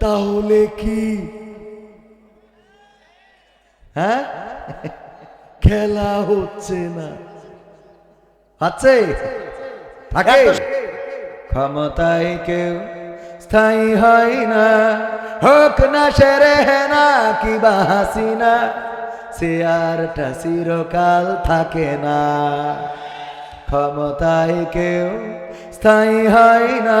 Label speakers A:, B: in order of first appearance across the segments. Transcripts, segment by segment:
A: তাহলে কি? হ্যাঁ? খেলা হচ্ছে না। আছে? থাকে? ক্ষমতায় কেউ স্থায়ী হয় না। হোক না সেরে না কিবা হাসিনা সে আরটা চিরকাল থাকে না। ক্ষমতায় কেউ স্থায়ী হয় না।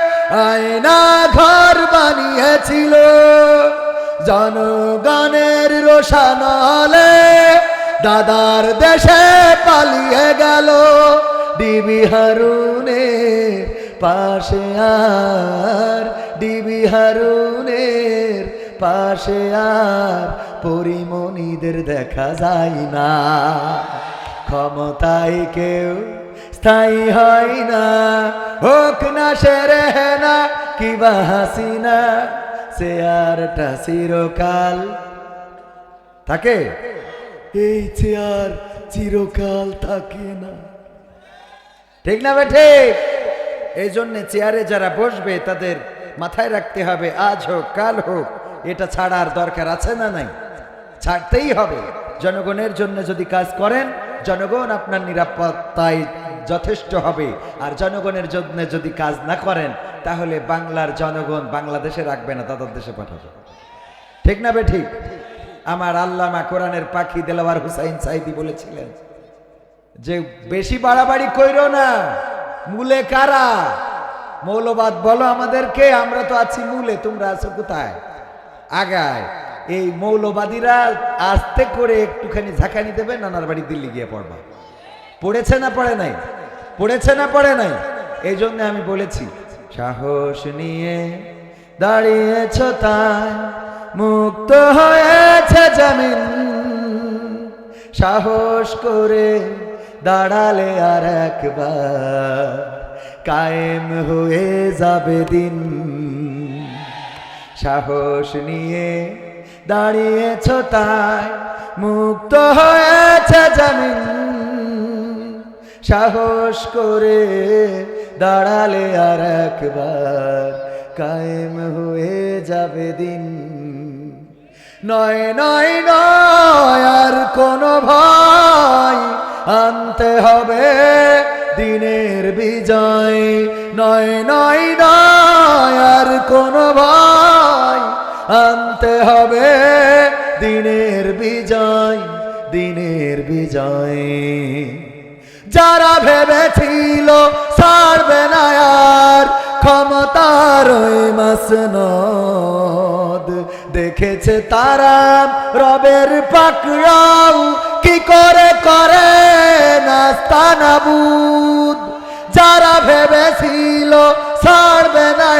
A: আয়না ঘর বানিয়েছিল। জনগণের রোশানলে দাদার দেশে পালিয়ে গেল। ডিবি হারুনের পাশে আর, ডিবি হারুনের পাশে আর পরিমণিদের দেখা যায় না। ক্ষমতায় কেউ স্থায়ী হয় না। হোক না সে রেহে না কিবা হাসিনা, সে আরটা চিরকাল। থাকে? এই চেয়ার চিরকাল থাকে না। ঠিক না বেঠে এই জন্য চেয়ারে যারা বসবে, তাদের মাথায় রাখতে হবে, আজ হোক, কাল হোক, এটা ছাড়ার দরকার আছে না নাই? ছাড়তেই হবে। জনগণের জন্য যদি কাজ করেন, জনগণ আপনার নিরাপত্তায় যথেষ্ট হবে। আর জনগণের জন্য যদি কাজ না করেন, তাহলে বাংলার জনগণ বাংলাদেশে রাখবে না, তাদের দেশে পাঠাবে। ঠিক না বে ঠিক? আমার আল্লামা কোরআনের পাখি দেলাওয়ার হুসাইন সাইদি বলেছিলেন যে, বেশি বাড়াবাড়ি কইর না, মূলে কারা? মৌলবাদ বলো আমাদেরকে, আমরা তো আছি মূলে, তোমরা আছো কোথায়? আগায়, এই মৌলবাদীরা আস্তে করে একটুখানি ঝাঁকানি দেবে, নানার বাড়ি দিল্লি গিয়ে পড়বা। পড়েছে না পড়ে নাই? পড়েছে না পড়ে নাই? এই জন্য আমি বলেছি, সাহস নিয়ে দাঁড়িয়েছ তাই মুক্ত হয়েছে জামিন। সাহস করে দাঁড়ালে আর একবার কায়েম হয়ে যাবে দিন। সাহস নিয়ে দাঁড়িয়েছ তাই মুক্ত হয়েছে জমিন। সাহস করে দাঁড়ালে আর একবার কায়েম হয়ে যাবে দিন। নয় নয় নয়, আর কোনো ভয় আনতে হবে দিনের বিজয়। নয় নয় নয়, আর কোনো ভয় আনতে হবে দিনের বিজয় দিনের বিজয়। যারা ভেবেছিল ছাড়বে না আর ক্ষমতার ওই মাসনদ। দেখেছে তারা রবের পাকড়াও কি করে করে নাস্তানাবুদ যারা ভেবেছিল ছাড়বে না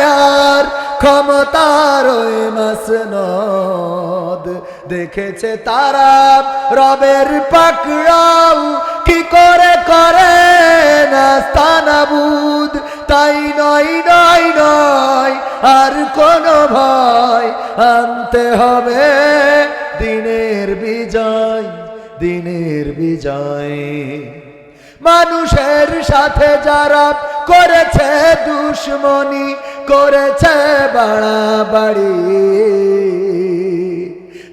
A: আর ক্ষমতার ওই মাসনদ। দেখেছে তারা রবের পাকড়াও কি করে করে নাস্তানাবুদ তাই নয় নয় নয়, আর কোনো ভয়। আনতে হবে দিনের বিজয় দিনের বিজয়। মানুষের সাথে যারা করেছে দুশ্মনী, করেছে বাড়াবাড়ি।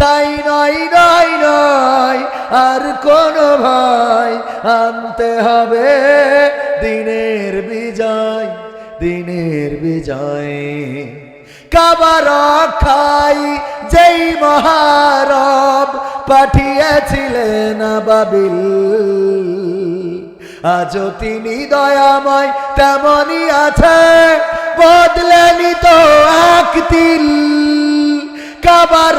A: তাই নয় নয় নয়, আর কোনো ভয় আনতে হবে। দিনের বিজয় দিনের বিজয়। কাবার খাই যেই মহারব পাঠিয়েছিলেন বাবিল আজও তিনি দয়াময় তেমনই আছে। বদলেনি তো এক তিল। কাবার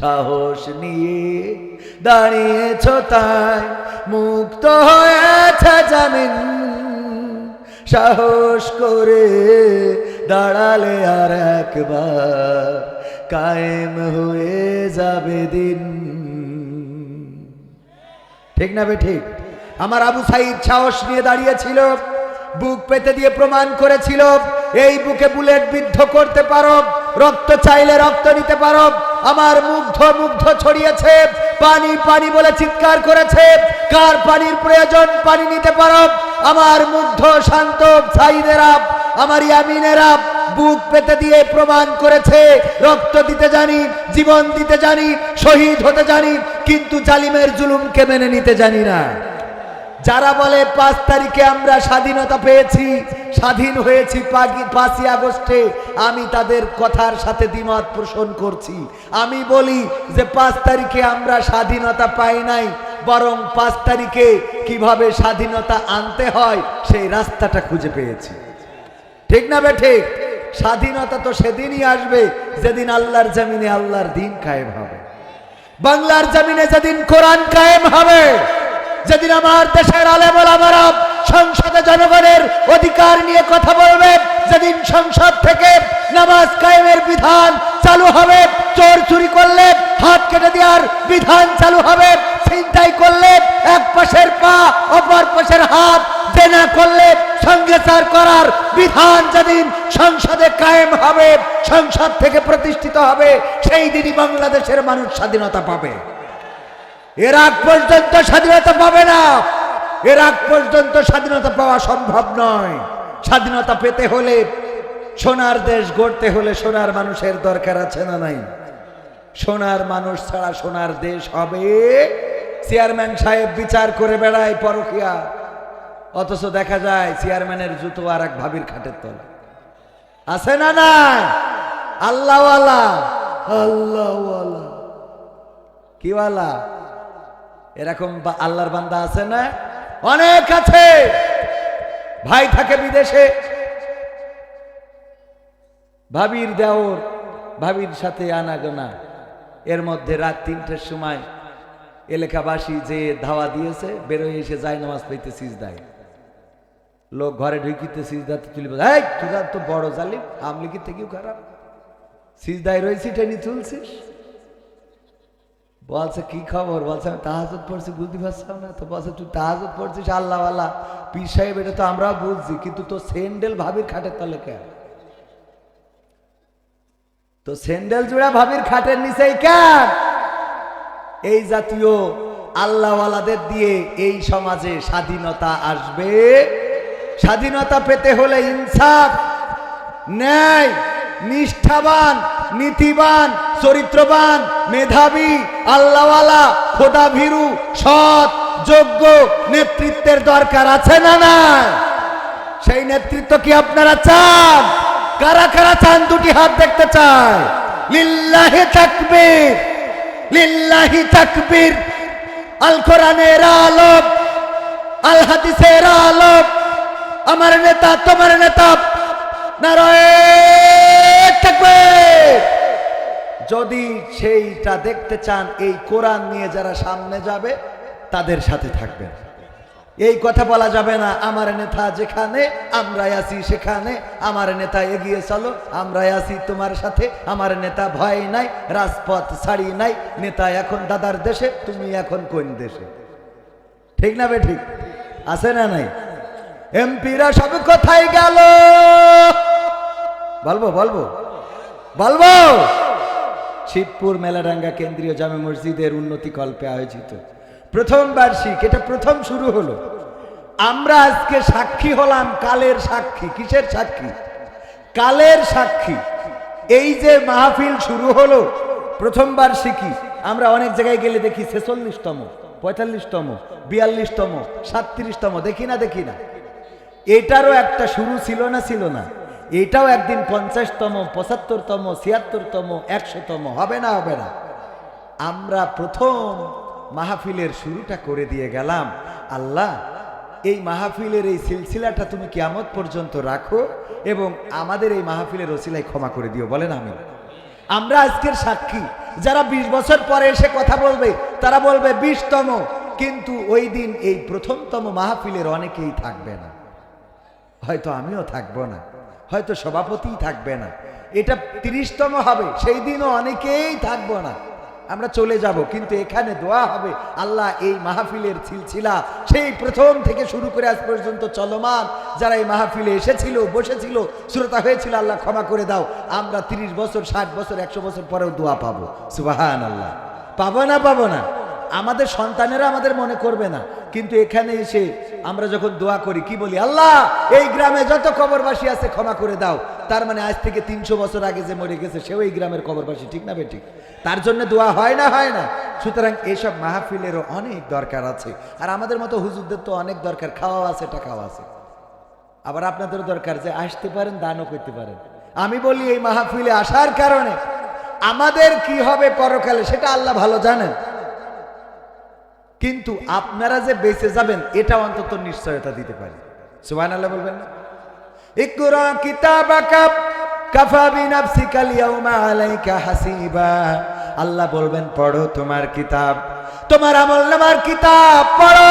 A: সাহস নিয়ে দাঁড়িয়েছ তাই মুক্ত হয়েছে জামিন। সাহস করে দাঁড়ালে আর একবার কায়েম হয়ে যাবে দিন। ঠিক না বে ঠিক? আমার আবু সাইদ সাহস নিয়ে দাঁড়িয়েছিল। বুক পেতে দিয়ে প্রমাণ করেছিল, এই বুকে বুলেট বিদ্ধ করতে পারো, রক্ত চাইলে রক্ত নিতে পারো, আমার মুগ্ধ মুগ্ধ ছড়িয়েছে, পানি পানি বলে চিৎকার করেছে, কার পানির প্রয়োজন পানি নিতে পারো, আমার মুগ্ধ শান্ত সাইদেরা আমার ইয়ামিনেরা বুক পেতে দিয়ে প্রমাণ করেছে, রক্ত দিতে জানি, জীবন দিতে জানি, শহীদ হতে জানি, কিন্তু জালিমের জুলুমকে মেনে নিতে জানি না। যারা বলে পাঁচ তারিখে আমরা স্বাধীনতা পেয়েছি, স্বাধীন হয়েছি পাঁচই আগস্টে, আমি তাদের কথার সাথে দ্বিমত পোষণ করছি। আমি বলি যে পাঁচ তারিখে আমরা স্বাধীনতা পাই নাই, বরং পাঁচ তারিখে কীভাবে স্বাধীনতা আনতে হয়, সেই রাস্তাটা খুঁজে পেয়েছি। ঠিক না বে ঠিক? স্বাধীনতা তো সেদিনই আসবে, যেদিন আল্লাহর জমিনে আল্লাহর দিন কায়েম হবে। বাংলার জামিনে যেদিন কোরআন কায়েম হবে যেদিন আমার দেশের আলেমল আমার সংসদে জনগণের অধিকার নিয়ে কথা বলবে, যেদিন সংসদ থেকে নামাজ কায়েমের বিধান চালু হবে, চোর চুরি করলে হাত কেটে দেওয়ার বিধান চালু হবে, ছিনতাই করলে এক পাশের পা অপর পাশের হাত দেনা করলে সঙ্গে চার করার বিধান যেদিন সংসদে কায়েম হবে, সংসদ থেকে প্রতিষ্ঠিত হবে, সেই দিনই বাংলাদেশের মানুষ স্বাধীনতা পাবে। এর আগ পর্যন্ত স্বাধীনতা পাবে না। এর আগ পর্যন্ত স্বাধীনতা পাওয়া সম্ভব নয়। স্বাধীনতা পেতে হলে সোনার দেশ গড়তে হলে সোনার মানুষের দরকার আছে না নাই? সোনার মানুষ ছাড়া সোনার দেশ হবে? চেয়ারম্যান সাহেব বিচার করে বেড়ায় পরকিয়া। অথচ দেখা যায় চেয়ারম্যানের জুতো আর এক ভাবির খাটের তলে আছে না না আল্লাহওয়ালা আল্লাহওয়ালা। কিওয়ালা? এরকম আল্লাহর বান্দা আছে না? অনেক আছে। ভাই থাকে বিদেশে। ভাবির দেওর, ভাবির সাথে আনাগোনা। এর মধ্যে রাত তিনটের সময় এলাকাবাসী যে ধাওয়া দিয়েছে বেরোয় এসে যায় নামাজ পাইতে সিজদায়। লোক ঘরে ঢুকিতে সিজদাতে তুলি এই, তোরা তো বড় জালিম আমলিকি থেকেও খারাপ। সিজদায় রয়েছি, টেনি তুলছিস। বলছে, কি খবর? বলছে, আমি তাহাজত পড়ছি, বুঝতে পারছাম না। তো বলছে, তুই তাহাজত পড়ছিস? আল্লাহ আল্লাহ পীর সাহেব, এটা তো আমরাও বুঝছি, কিন্তু তো স্যান্ডেল ভাবির খাটের তলে কেন তো স্যান্ডেল জোড়া ভাবির খাটের নিচেই কেন এই জাতীয় আল্লাহওয়ালাদের দিয়ে এই সমাজে স্বাধীনতা আসবে। স্বাধীনতা পেতে হলে ইনসাফ, ন্যায়, নিষ্ঠাবান, নীতিবান চরিত্রবান, মেধাবী, আল্লাহওয়ালা খোদা ভীরু সৎ, যোগ্য নেতৃত্বের দরকার আছে না না সেই নেতৃত্ব কি আপনারা চান? কারা কারা চান দুটি হাত দেখতে চায় লিল্লাহে তাকবীর, লিল্লাহি তাকবীর। আল কোরআনের আলোক, আল হাদিসের আলোক। আমার নেতা, তোমার নেতা। নারায়ণ তাকবীর। যদি সেইটা দেখতে চান, এই কোরআন নিয়ে যারা সামনে যাবে, তাদের সাথে থাকবেন। এই কথা বলা যাবে না, আমার নেতা যেখানে আমরা আছি সেখানে, আমার নেতা এগিয়ে চলো আমরা আছি তোমার সাথে, আমার নেতা ভয় নাই, রাজপথ ছাড়ি নাই, নেতা এখন দাদার দেশে, তুমি এখন কোন দেশে? ঠিক না বে ঠিক? আছে না নাই? এমপিরা সব কোথায় গেল? বলব বলব বলব! শিবপুর মেলাডাঙ্গা কেন্দ্রীয় জামে মসজিদের উন্নতি কল্পে আয়োজিত। প্রথম বার্ষিক, এটা প্রথম শুরু হলো। আমরা আজকে সাক্ষী হলাম কালের সাক্ষী। কিসের সাক্ষী? কালের সাক্ষী। এই যে মাহফিল শুরু হলো, প্রথম বার্ষিকী, আমরা অনেক জায়গায় গেলে দেখি ছেচল্লিশতম, পঁয়তাল্লিশতম, বিয়াল্লিশতম, সাতত্রিশতম, দেখি না দেখি না। এটারও একটা শুরু ছিল না ছিল না। এটাও একদিন পঞ্চাশতম, পঁচাত্তরতম, ছিয়াত্তরতম, একশোতম, হবে না হবে না। আমরা প্রথম মাহফিলের শুরুটা করে দিয়ে গেলাম। আল্লাহ, এই মাহফিলের এই সিলসিলাটা তুমি কিয়ামত পর্যন্ত রাখো এবং আমাদের এই মাহফিলের ওসিলায় ক্ষমা করে দিও। বলেন আমি আমরা আজকের সাক্ষী। যারা ২০ বছর পরে এসে কথা বলবে, তারা বলবে বিশতম। কিন্তু ওই দিন এই প্রথমতম মাহফিলের অনেকেই থাকবে না। হয়তো আমিও থাকব না। হয়তো সভাপতিই থাকবে না। এটা তিরিশতম হবে, সেই দিনও অনেকেই থাকব না। আমরা চলে যাব, কিন্তু এখানে দোয়া হবে, আল্লাহ এই মাহফিলের ছিলছিলা সেই প্রথম থেকে শুরু করে আজ পর্যন্ত চলমান। যারা এই মাহফিলে এসেছিল, বসেছিল, শ্রোতা হয়েছিল, আল্লাহ ক্ষমা করে দাও। আমরা তিরিশ বছর, ষাট বছর, একশো বছর পরেও দোয়া পাবো। সুবাহান আল্লাহ পাবো না পাবো না। আমাদের সন্তানেরা আমাদের মনে করবে না। কিন্তু এখানে এসে আমরা যখন দোয়া করি, কি বলি? আল্লাহ, এই গ্রামে যত কবরবাসী আছে ক্ষমা করে দাও। তার মানে আজ থেকে তিনশো বছর আগে যে মরে গেছে, সেও এই গ্রামের কবরবাসী, ঠিক না বেঠিক? তার জন্য দোয়া হয় না হয় না। সুতরাং এইসব মাহফিলেরও অনেক দরকার আছে। আর আমাদের মতো হুজুরদের তো অনেক দরকার খাওয়া আছে, টাকাও আছে। আবার আপনাদের দরকার যে আসতে পারেন, দানও করতে পারেন। আমি বলি এই মাহফিলে আসার কারণে আমাদের কি হবে পরকালে, সেটা আল্লাহ ভালো জানেন। কিন্তু আপনারা যে বেঁচে যাবেন এটা অন্তত নিশ্চয়তা দিতে পারি। আল্লাহ বলবেন না? আল্লাহ বলবেন, পড়ো তোমার কিতাব। তোমার আমলনামার কিতাব পড়ো।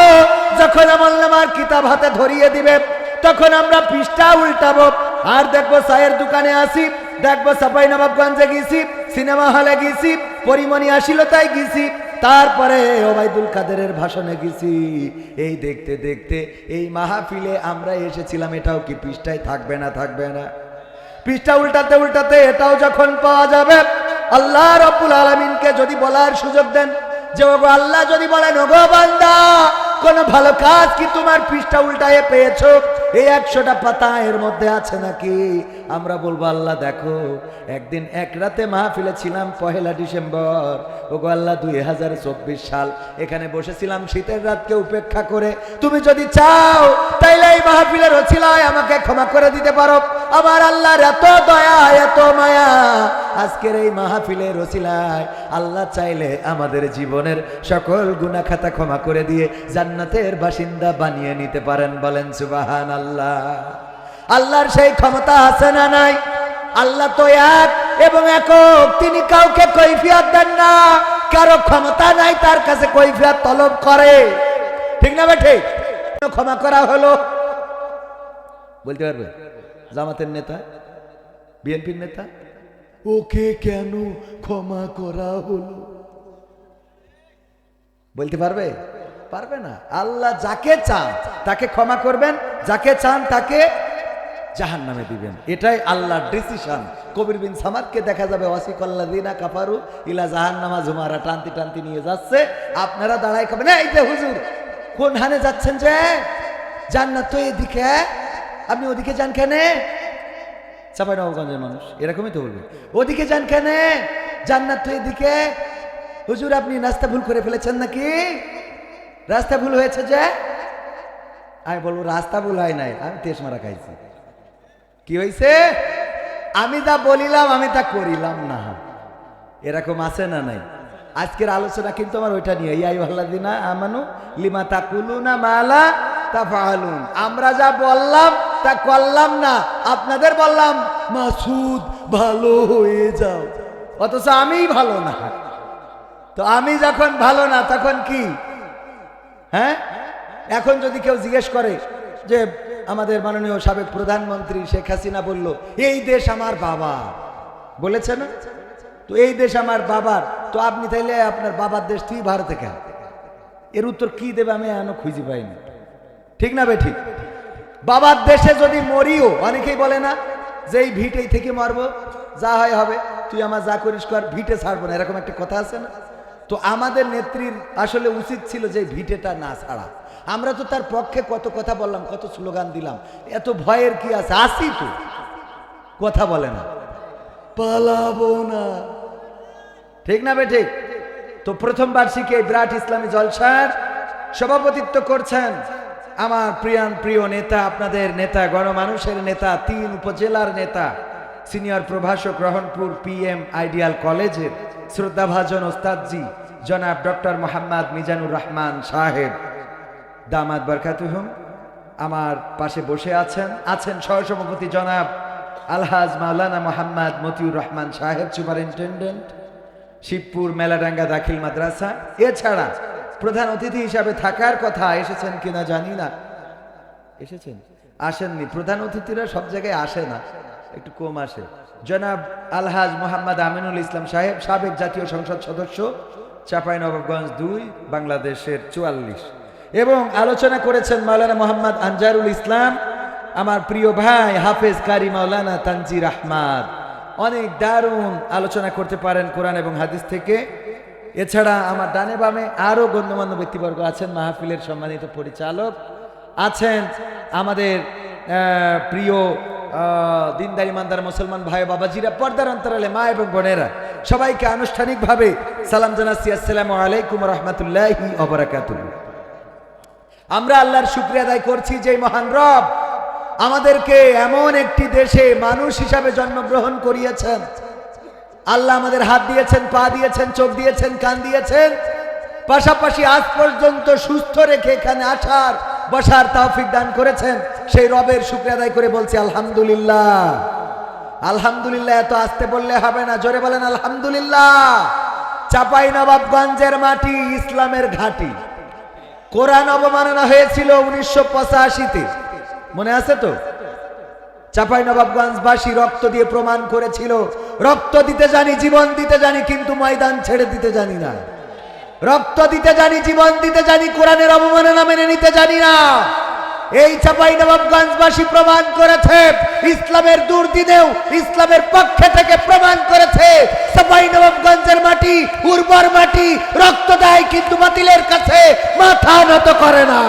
A: যখন আমলনামার কিতাব হাতে ধরিয়ে দিবে, তখন আমরা পৃষ্ঠা উল্টাবো। আর দেখব চায়ের দোকানে আসি, দেখব সাপাই নবাবগঞ্জে গেছি, সিনেমা হলে গেছি, পরিমণি আসিল তাই গেছি। তারপরে ওবায়দুল কাদেরের ভাষণে গেছি। এই দেখতে দেখতে এই মাহফিলে আমরা এসেছিলাম, এটাও কি পৃষ্ঠায় থাকবে না থাকবে না? পৃষ্ঠা উল্টাতে উল্টাতে এটাও যখন পাওয়া যাবে, আল্লাহ রব্বুল আলমিনকে যদি বলার সুযোগ দেন, যে ওগো আল্লাহ যদি বলেন, ওগো বান্দা, কোন ভালো কাজ কি তোমার পৃষ্ঠা উল্টায় পেয়েছ? এই একশোটা পাতা এর মধ্যে আছে নাকি? আমরা বলব, আল্লাহ দেখো, একদিন এক রাতে মাহফিলে ছিলাম পহেলা ডিসেম্বর। ওগো আল্লাহ, দুই হাজার চব্বিশ সাল। এখানে বসেছিলাম শীতের রাতকে উপেক্ষা করে। তুমি যদি চাও, তাইলে এই মাহফিলের রচিলায় আমাকে ক্ষমা করে দিতে পারো। আমার আল্লাহর এত দয়া, এত মায়া। আজকের এই মাহফিলের রচিলায় আল্লাহ চাইলে আমাদের জীবনের সকল গুণা খাতা ক্ষমা করে দিয়ে জান্নাতের বাসিন্দা বানিয়ে নিতে পারেন বলেন সুবাহান আল্লাহ। আল্লাহর সেই ক্ষমতা আছে না নাই? আল্লাহ তো এক এবং একক। তিনি কাউকে কৈফিয়ত দেন না। কারও ক্ষমতা নাই তার কাছে কৈফিয়ত তলব করে। ঠিক না বেঠে? ক্ষমা করা হলো। বলতে পারবে? জামাতের নেতা? বিএনপির নেতা? ওকে কেন ক্ষমা করা হলো? বলতে পারবে? পারবে না। আল্লাহ যাকে চান তাকে ক্ষমা করবেন, যাকে চান তাকে জাহান নামে দিবেন। এটাই আল্লাহর ডিসিশন কবির বিন সামাদকে দেখা যাবে ওয়াসিকল্লাদিনা কাপারু ইলা জাহান নামা জুমারা টানতি টানতি নিয়ে যাচ্ছে। আপনারা দাঁড়াই খাবেন, এই যে হুজুর, কোন হানে যাচ্ছেন যে? জান্নাত তো এদিকে। আপনি ওদিকে যান কেনে? চাপাই নবগঞ্জের মানুষ, এরকমই তো বলবে। ওদিকে যান কেনে? জান্নাত তো এদিকে। হুজুর, আপনি নাস্তা ভুল করে ফেলেছেন নাকি? রাস্তা ভুল হয়েছে যে? আমি বলব, রাস্তা ভুল হয় নাই, আমি তেস মারা খাইছি। কি হয়েছে আমি যা বলিলাম, আমি তা করিলাম না। এরকম আছে না নাই? আজকের আলোচনা কিন্তু আমার ওইটা নিয়ে ইয়াই দিনা আমানু লিমা তা কুলুনা মালা তা ফাহালুন আমরা যা বললাম, তা করলাম না। আপনাদের বললাম, মাসুদ, ভালো হয়ে যাও। অথচ আমিই ভালো না। তো আমি যখন ভালো না, তখন কি? হ্যাঁ? এখন যদি কেউ জিজ্ঞেস করে যে আমাদের মাননীয় সাবেক প্রধানমন্ত্রী শেখ হাসিনা বলল, এই দেশ আমার বাবা বলেছে না? তো এই দেশ আমার বাবার, তো আপনি তাইলে আপনার বাবার দেশ তুই ভারতে কেন? এর উত্তর কি দেবে আমি এখনও খুঁজে পাইনি। ঠিক না বে ঠিক? বাবার দেশে যদি মরিও, অনেকেই বলে না যে এই ভিটেই থেকে মারবো, যা হয় হবে, তুই আমার যা করিস কর, ভিটে ছাড়বো না, এরকম একটা কথা আছে না? তো আমাদের নেত্রীর আসলে উচিত ছিল যে ভিটেটা না ছাড়া। আমরা তো তার পক্ষে কত কথা বললাম, কত স্লোগান দিলাম। এত ভয়ের কি আছে? আসি তো। কথা বলে না। পালাবো না। ঠিক না বে, ঠিক? তো প্রথম বার্ষিকী বিরাট ইসলামী জলসার সভাপতিত্ব করছেন আমার প্রিয়ান প্রিয় নেতা, আপনাদের নেতা, গণমানুষের নেতা, তিন উপজেলার নেতা, সিনিয়র প্রভাষক রহনপুর পিএম আইডিয়াল কলেজের শ্রদ্ধাভাজন ওস্তাদজি, জনাব ডক্টর মোহাম্মদ মিজানুর রহমান সাহেব। দামাদ বরকাতুহুম, আমার পাশে বসে আছেন আছেন সহসভাপতি জনাব আলহাজ মাওলানা মোহাম্মদ মতিউর রহমান সাহেব, সুপারিনটেন্ডেন্ট, শিবপুর মেলাডাঙ্গা দাখিল মাদ্রাসা। এছাড়া প্রধান অতিথি হিসাবে থাকার কথা এসেছেন কিনা জানি না। এসেছেন? আসেননি। প্রধান অতিথিরা সব জায়গায় আসে না। একটু কম আসে। জনাব আলহাজ মোহাম্মদ আমিনুল ইসলাম সাহেব, সাবেক জাতীয় সংসদ সদস্য চাপাই নবাবগঞ্জ দুই, বাংলাদেশের চুয়াল্লিশ। এবং আলোচনা করেছেন মাওলানা মোহাম্মদ আনজারুল ইসলাম, আমার প্রিয় ভাই হাফেজ কারি মাওলানা তানজির আহমাদ। অনেক দারুণ আলোচনা করতে পারেন কোরআন এবং হাদিস থেকে। এছাড়া আমার ডানে বামে আরও গণ্যমান্য ব্যক্তিবর্গ আছেন, মাহফিলের সম্মানিত পরিচালক আছেন আমাদের প্রিয় দিনদারি মান্দার মুসলমান ভাই বাবাজিরা পর্দার অন্তরালে মা এবং বোনেরা সবাইকে আনুষ্ঠানিকভাবে সালাম জানাচ্ছি, আসসালামু আলাইকুম রহমতুল্লাহি অবরাকাতুল্লাহ আমরা আল্লাহর শুক্রিয়া আদায় করছি যে মহান রব আমাদেরকে এমন একটি দেশে মানুষ হিসাবে জন্মগ্রহণ করিয়েছেন। আল্লাহ আমাদের হাত দিয়েছেন, পা দিয়েছেন, চোখ দিয়েছেন, কান দিয়েছেন। পাশাপাশি আজ পর্যন্ত সুস্থ রেখে এখানে আসার বসার তৌফিক দান করেছেন, সেই রবের শুক্রিয়া আদায় করে বলছি, আলহামদুলিল্লাহ। আলহামদুলিল্লাহ এত আসতে বললে হবে না, জোরে বলেন, আলহামদুলিল্লাহ। চাপাই নবাবগঞ্জের মাটি ইসলামের ঘাঁটি। কোরআন অবমাননা হয়েছিল উনিশশো পঁচাশিতে। মনে আছে তো? চাপাই নবাবগঞ্জবাসী রক্ত দিয়ে প্রমাণ করেছিল, রক্ত দিতে জানি, জীবন দিতে জানি, কিন্তু ময়দান ছেড়ে দিতে জানি না। রক্ত দিতে জানি, জীবন দিতে জানি, কোরআনের অবমাননা মেনে নিতে জানি না। এই চাপাই নবাবগঞ্জবাসী প্রমাণ করেছে, ইসলামের দুর্দিনেও ইসলামের পক্ষে থেকে প্রমাণ করেছে চাপাই নবাবগঞ্জের মাটি, উর্বর মাটি, রক্ত দেয় কিন্তু বাতিলের কাছে মাথা নত করে না।